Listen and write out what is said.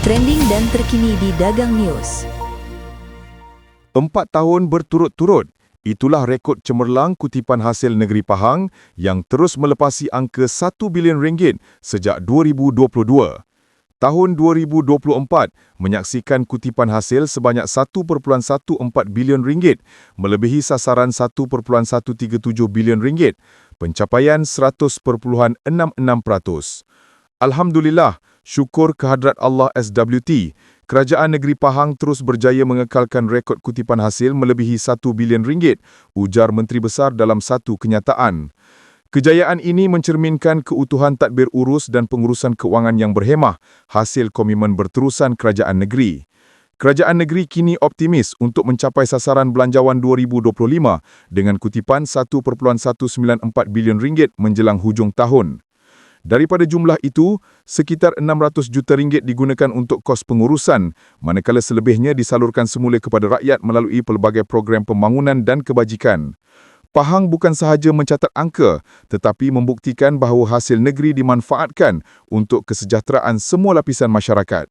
trending dan terkini di Dagang News. Empat tahun berturut-turut, itulah rekod cemerlang kutipan hasil negeri Pahang yang terus melepasi angka 1 bilion ringgit sejak 2022. Tahun 2024 menyaksikan kutipan hasil sebanyak 1.14 bilion ringgit, melebihi sasaran 1.137 bilion ringgit, pencapaian 100.66%. Alhamdulillah, syukur kehadrat Allah SWT, Kerajaan Negeri Pahang terus berjaya mengekalkan rekod kutipan hasil melebihi 1 bilion ringgit, ujar Menteri Besar dalam satu kenyataan. Kejayaan ini mencerminkan keutuhan tadbir urus dan pengurusan keuangan yang berhemah hasil komitmen berterusan kerajaan negeri. Kerajaan negeri kini optimis untuk mencapai sasaran belanjawan 2025 dengan kutipan 1.194 bilion ringgit menjelang hujung tahun. Daripada jumlah itu, sekitar 600 juta ringgit digunakan untuk kos pengurusan, manakala selebihnya disalurkan semula kepada rakyat melalui pelbagai program pembangunan dan kebajikan. Pahang bukan sahaja mencatat angka tetapi membuktikan bahawa hasil negeri dimanfaatkan untuk kesejahteraan semua lapisan masyarakat.